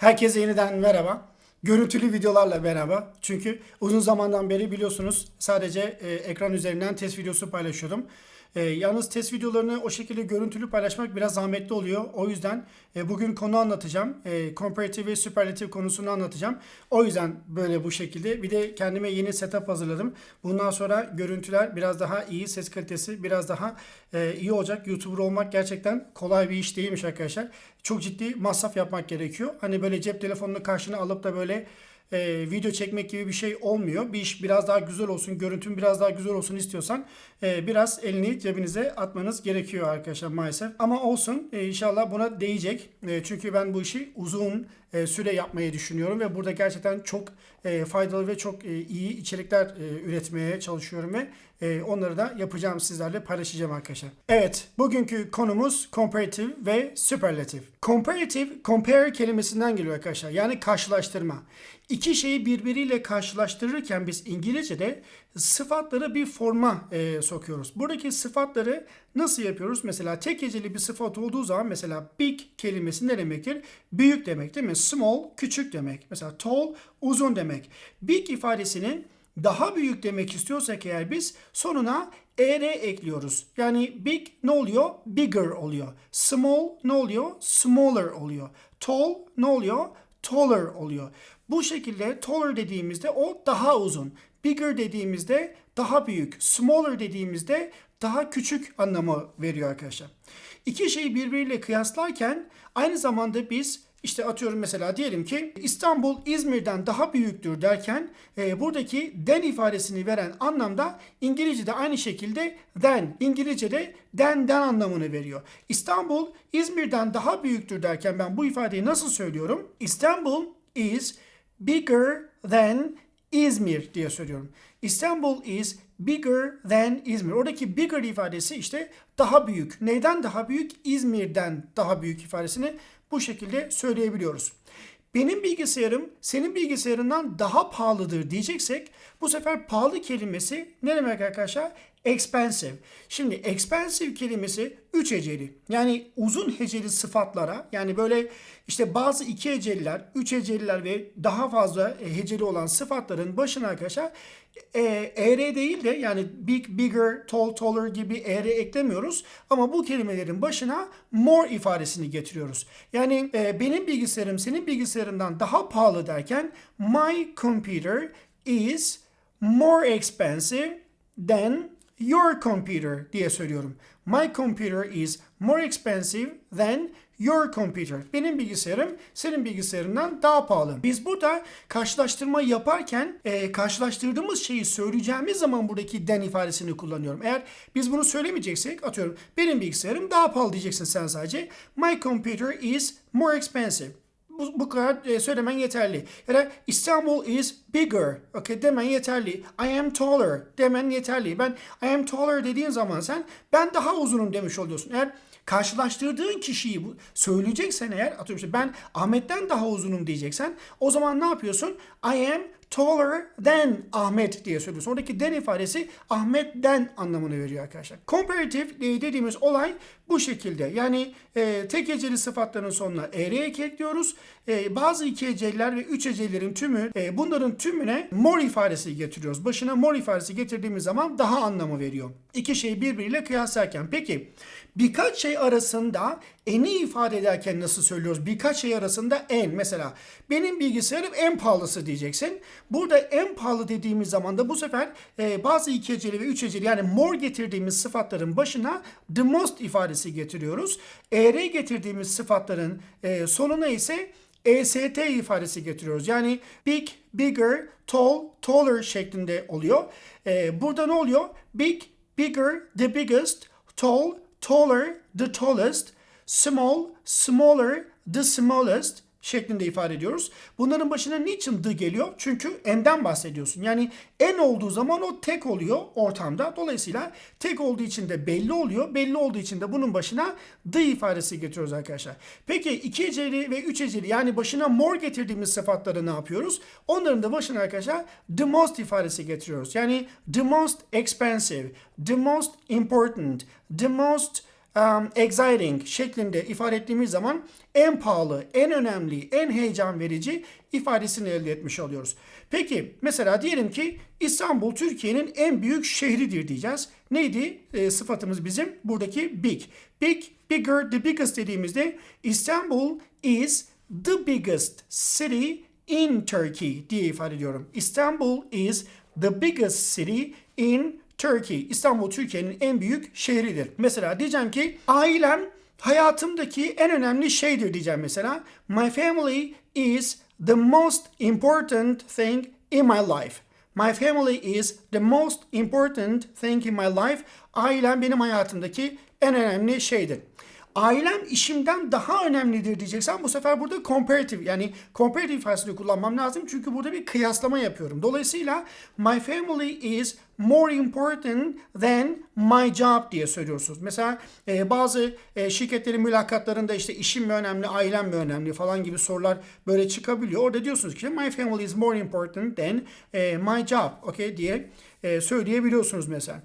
Herkese yeniden merhaba. Görüntülü videolarla merhaba. Çünkü uzun zamandan beri biliyorsunuz sadece e, ekran üzerinden test videosu paylaşıyordum. E, yalnız test videolarını o şekilde görüntülü paylaşmak biraz zahmetli oluyor. O yüzden e, bugün konu anlatacağım. E, comparative ve superlative konusunu anlatacağım. O yüzden böyle bu şekilde. Bir de kendime yeni setup hazırladım. Bundan sonra görüntüler biraz daha iyi, ses kalitesi biraz daha e, iyi olacak. YouTuber olmak gerçekten kolay bir iş değilmiş arkadaşlar. Çok ciddi masraf yapmak gerekiyor. Hani böyle cep telefonunu karşına alıp da böyle e, video çekmek gibi bir şey olmuyor. Bir iş biraz daha güzel olsun, görüntün biraz daha güzel olsun istiyorsan e, biraz elini cebinize atmanız gerekiyor arkadaşlar maalesef. Ama olsun e, inşallah buna değecek. E, çünkü ben bu işi uzun e, süre yapmayı düşünüyorum ve burada gerçekten çok e, faydalı ve çok e, iyi içerikler e, üretmeye çalışıyorum ve e, onları da yapacağım sizlerle paylaşacağım arkadaşlar. Evet, bugünkü konumuz comparative ve superlative. Comparative, compare kelimesinden geliyor arkadaşlar. Yani karşılaştırma. İki şeyi birbiriyle karşılaştırırken biz İngilizce'de sıfatları bir forma e, sokuyoruz. Buradaki sıfatları nasıl yapıyoruz? Mesela tek heceli bir sıfat olduğu zaman mesela big kelimesi ne demektir? Büyük demek değil mi? Small küçük demek. Mesela tall uzun demek. Big ifadesinin daha büyük demek istiyorsak eğer biz sonuna er ekliyoruz. Yani big ne oluyor? Bigger oluyor. Small ne oluyor? Smaller oluyor. Tall ne oluyor? Taller oluyor. Bu şekilde taller dediğimizde o daha uzun. Bigger dediğimizde daha büyük. Smaller dediğimizde daha küçük anlamı veriyor arkadaşlar. İki şeyi birbiriyle kıyaslarken aynı zamanda biz işte atıyorum mesela diyelim ki İstanbul İzmir'den daha büyüktür derken e, buradaki than ifadesini veren anlamda İngilizce'de aynı şekilde than İngilizce'de than than anlamını veriyor. İstanbul İzmir'den daha büyüktür derken ben bu ifadeyi nasıl söylüyorum? İstanbul is bigger than İzmir diye söylüyorum. İstanbul is bigger than İzmir. Oradaki bigger ifadesi işte daha büyük. Neyden daha büyük? İzmir'den daha büyük ifadesini bu şekilde söyleyebiliyoruz. Benim bilgisayarım senin bilgisayarından daha pahalıdır diyeceksek bu sefer pahalı kelimesi ne demek arkadaşlar? Expensive. Şimdi expensive kelimesi 3 heceli. Yani uzun heceli sıfatlara yani böyle işte bazı 2 heceliler, 3 heceliler ve daha fazla heceli olan sıfatların başına arkadaşlar e, er değil de yani big, bigger, tall, taller gibi er eklemiyoruz. Ama bu kelimelerin başına more ifadesini getiriyoruz. Yani e, benim bilgisayarım senin bilgisayarından daha pahalı derken my computer is more expensive than your computer diye söylüyorum. My computer is more expensive than your computer. Benim bilgisayarım senin bilgisayarından daha pahalı. Biz burada karşılaştırma yaparken e, karşılaştırdığımız şeyi söyleyeceğimiz zaman buradaki than ifadesini kullanıyorum. Eğer biz bunu söylemeyeceksek atıyorum benim bilgisayarım daha pahalı diyeceksin sen sadece. My computer is more expensive bu, bu kadar e, söylemen yeterli. Ya da İstanbul is bigger. Okay, demen yeterli. I am taller demen yeterli. Ben I am taller dediğin zaman sen ben daha uzunum demiş oluyorsun. Eğer karşılaştırdığın kişiyi söyleyeceksen eğer atıyorum işte ben Ahmet'ten daha uzunum diyeceksen o zaman ne yapıyorsun? I am taller than Ahmet diye söylüyorsun. Oradaki than ifadesi Ahmet'ten anlamını veriyor arkadaşlar. Comparative dediğimiz olay bu şekilde. Yani e, tek heceli sıfatların sonuna er ekliyoruz. E, bazı iki heceliler ve üç hecelilerin tümü e, bunların tümüne more ifadesi getiriyoruz. Başına more ifadesi getirdiğimiz zaman daha anlamı veriyor. İki şeyi birbiriyle kıyaslarken. Peki birkaç şey arasında eni ifade ederken nasıl söylüyoruz? Birkaç şey arasında en. Mesela benim bilgisayarım en pahalısı diyeceksin. Burada en pahalı dediğimiz zaman da bu sefer e, bazı iki heceli ve üç heceli yani more getirdiğimiz sıfatların başına the most ifadesi getiriyoruz. Er getirdiğimiz sıfatların e, sonuna ise EST ifadesi getiriyoruz. Yani big, bigger, tall, taller şeklinde oluyor. E, burada ne oluyor? Big, bigger, the biggest, tall, taller, the tallest, small, smaller, the smallest şeklinde ifade ediyoruz. Bunların başına niçin the geliyor? Çünkü n'den bahsediyorsun. Yani n olduğu zaman o tek oluyor ortamda. Dolayısıyla tek olduğu için de belli oluyor. Belli olduğu için de bunun başına the ifadesi getiriyoruz arkadaşlar. Peki iki heceli ve üç heceli yani başına more getirdiğimiz sıfatları ne yapıyoruz? Onların da başına arkadaşlar the most ifadesi getiriyoruz. Yani the most expensive, the most important, the most um, exciting şeklinde ifade ettiğimiz zaman en pahalı, en önemli, en heyecan verici ifadesini elde etmiş oluyoruz. Peki mesela diyelim ki İstanbul Türkiye'nin en büyük şehridir diyeceğiz. Neydi e, sıfatımız bizim? Buradaki big. Big, bigger, the biggest dediğimizde İstanbul is the biggest city in Turkey diye ifade ediyorum. İstanbul is the biggest city in Turkey. İstanbul Türkiye'nin en büyük şehridir. Mesela diyeceğim ki ailem hayatımdaki en önemli şeydir diyeceğim mesela. My family is the most important thing in my life. My family is the most important thing in my life. Ailem benim hayatımdaki en önemli şeydir. Ailem işimden daha önemlidir diyeceksen bu sefer burada comparative yani comparative ifadesini kullanmam lazım. Çünkü burada bir kıyaslama yapıyorum. Dolayısıyla my family is more important than my job diye söylüyorsunuz. Mesela e, bazı e, şirketlerin mülakatlarında işte işim mi önemli, ailem mi önemli falan gibi sorular böyle çıkabiliyor. Orada diyorsunuz ki my family is more important than e, my job okay diye e, söyleyebiliyorsunuz mesela.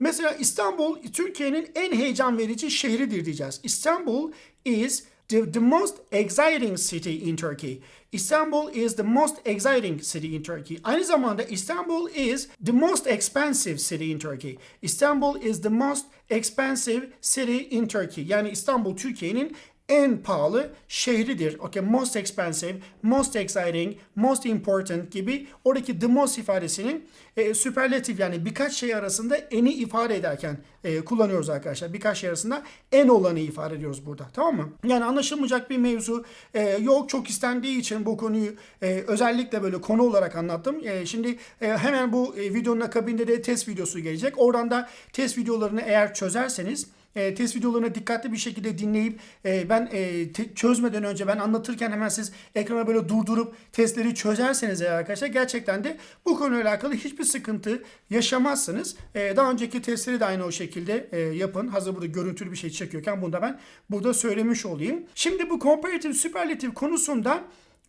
Mesela İstanbul Türkiye'nin en heyecan verici şehridir diyeceğiz. İstanbul is the, the most exciting city in Turkey. İstanbul is the most exciting city in Turkey. Aynı zamanda İstanbul is the most expensive city in Turkey. İstanbul is the most expensive city in Turkey. Yani İstanbul Türkiye'nin en pahalı şehridir. Okay, most expensive, most exciting, most important gibi oradaki the most ifadesinin e, süperlatif yani birkaç şey arasında eni ifade ederken e, kullanıyoruz arkadaşlar. Birkaç şey arasında en olanı ifade ediyoruz burada. Tamam mı? Yani anlaşılmayacak bir mevzu e, yok. Çok istendiği için bu konuyu e, özellikle böyle konu olarak anlattım. E, şimdi e, hemen bu e, videonun akabinde de test videosu gelecek. Oradan da test videolarını eğer çözerseniz e, test videolarını dikkatli bir şekilde dinleyip e, ben e, te- çözmeden önce ben anlatırken hemen siz ekrana böyle durdurup testleri çözerseniz eğer arkadaşlar gerçekten de bu konuyla alakalı hiçbir sıkıntı yaşamazsınız. E, daha önceki testleri de aynı o şekilde e, yapın. Hazır burada görüntülü bir şey çekiyorken bunu da ben burada söylemiş olayım. Şimdi bu comparative superlative konusunda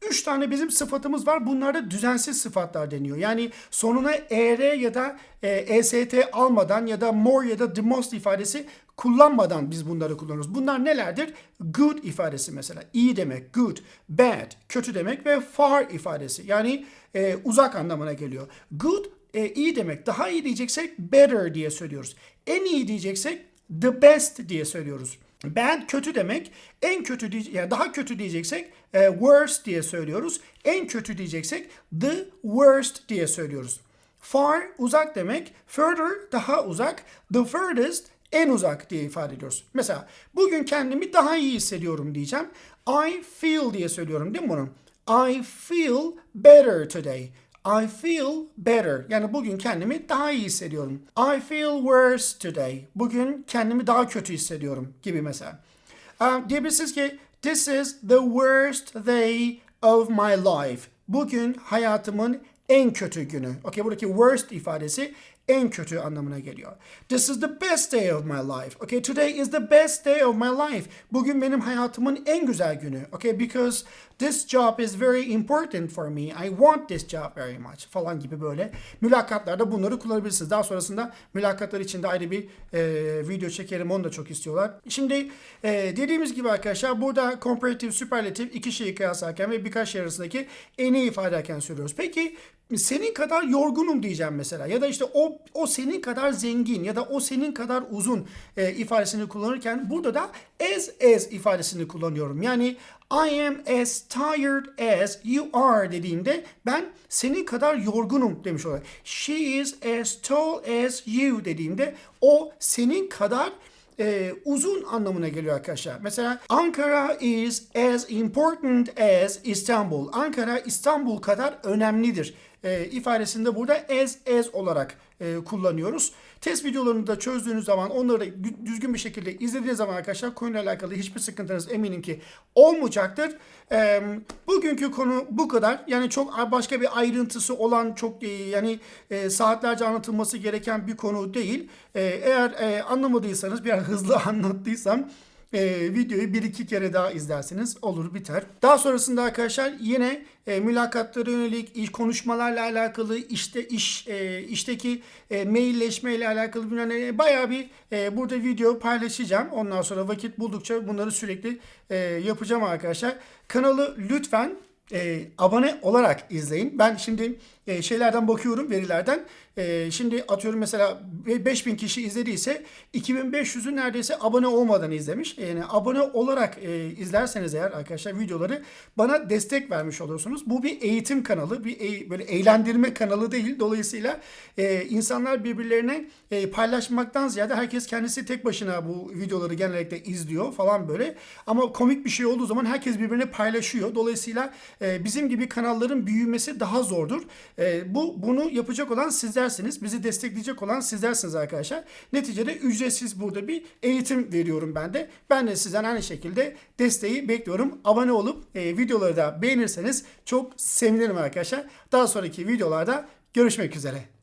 Üç tane bizim sıfatımız var. Bunlar da düzensiz sıfatlar deniyor. Yani sonuna er ya da e, est almadan ya da more ya da the most ifadesi kullanmadan biz bunları kullanıyoruz. Bunlar nelerdir? Good ifadesi mesela. iyi demek, good. Bad, kötü demek ve far ifadesi. Yani e, uzak anlamına geliyor. Good, e, iyi demek. Daha iyi diyeceksek better diye söylüyoruz. En iyi diyeceksek the best diye söylüyoruz. Bad kötü demek. En kötü diye, yani daha kötü diyeceksek e, worst diye söylüyoruz. En kötü diyeceksek the worst diye söylüyoruz. Far uzak demek. Further daha uzak. The furthest en uzak diye ifade ediyoruz. Mesela bugün kendimi daha iyi hissediyorum diyeceğim. I feel diye söylüyorum değil mi bunu? I feel better today. I feel better. Yani bugün kendimi daha iyi hissediyorum. I feel worse today. Bugün kendimi daha kötü hissediyorum gibi mesela. Uh, diyebilirsiniz ki this is the worst day of my life. Bugün hayatımın en kötü günü. Okay, buradaki worst ifadesi en kötü anlamına geliyor. This is the best day of my life. Okay, today is the best day of my life. Bugün benim hayatımın en güzel günü. Okay, because this job is very important for me. I want this job very much falan gibi böyle mülakatlarda bunları kullanabilirsiniz. Daha sonrasında mülakatlar için de ayrı bir e, video çekerim. Onu da çok istiyorlar. Şimdi e, dediğimiz gibi arkadaşlar burada comparative, superlative iki şeyi kıyaslarken ve birkaç şey arasındaki en iyi ifade ederken söylüyoruz. Peki senin kadar yorgunum diyeceğim mesela ya da işte o o senin kadar zengin ya da o senin kadar uzun e, ifadesini kullanırken burada da as as ifadesini kullanıyorum. Yani I am as tired as you are dediğimde ben senin kadar yorgunum demiş oluyorum. She is as tall as you dediğimde o senin kadar e, uzun anlamına geliyor arkadaşlar. Mesela Ankara is as important as Istanbul. Ankara İstanbul kadar önemlidir e, ifadesinde burada as as olarak e, kullanıyoruz. Test videolarını da çözdüğünüz zaman onları da düzgün bir şekilde izlediğiniz zaman arkadaşlar konuyla alakalı hiçbir sıkıntınız eminim ki olmayacaktır. E, bugünkü konu bu kadar. Yani çok başka bir ayrıntısı olan çok e, yani e, saatlerce anlatılması gereken bir konu değil. E, eğer e, anlamadıysanız biraz hızlı anlattıysam e, videoyu bir iki kere daha izlerseniz olur biter. Daha sonrasında arkadaşlar yine e, mülakatlara yönelik iş konuşmalarla alakalı işte iş e, işteki e, mailleşme ile alakalı bilmem ne, bayağı bir e, burada video paylaşacağım. Ondan sonra vakit buldukça bunları sürekli e, yapacağım arkadaşlar. Kanalı lütfen e, abone olarak izleyin. Ben şimdi e, şeylerden bakıyorum verilerden. E, şimdi atıyorum mesela be- 5000 kişi izlediyse 2500'ü neredeyse abone olmadan izlemiş. Yani abone olarak e, izlerseniz eğer arkadaşlar videoları bana destek vermiş oluyorsunuz. Bu bir eğitim kanalı, bir e- böyle eğlendirme kanalı değil. Dolayısıyla e, insanlar birbirlerine e, paylaşmaktan ziyade herkes kendisi tek başına bu videoları genellikle izliyor falan böyle. Ama komik bir şey olduğu zaman herkes birbirine paylaşıyor. Dolayısıyla e, bizim gibi kanalların büyümesi daha zordur. E, bu bunu yapacak olan sizlersiniz. Bizi destekleyecek olan sizlersiniz arkadaşlar. Neticede ücretsiz burada bir eğitim veriyorum ben de. Ben de sizden aynı şekilde desteği bekliyorum. Abone olup e, videoları da beğenirseniz çok sevinirim arkadaşlar. Daha sonraki videolarda görüşmek üzere.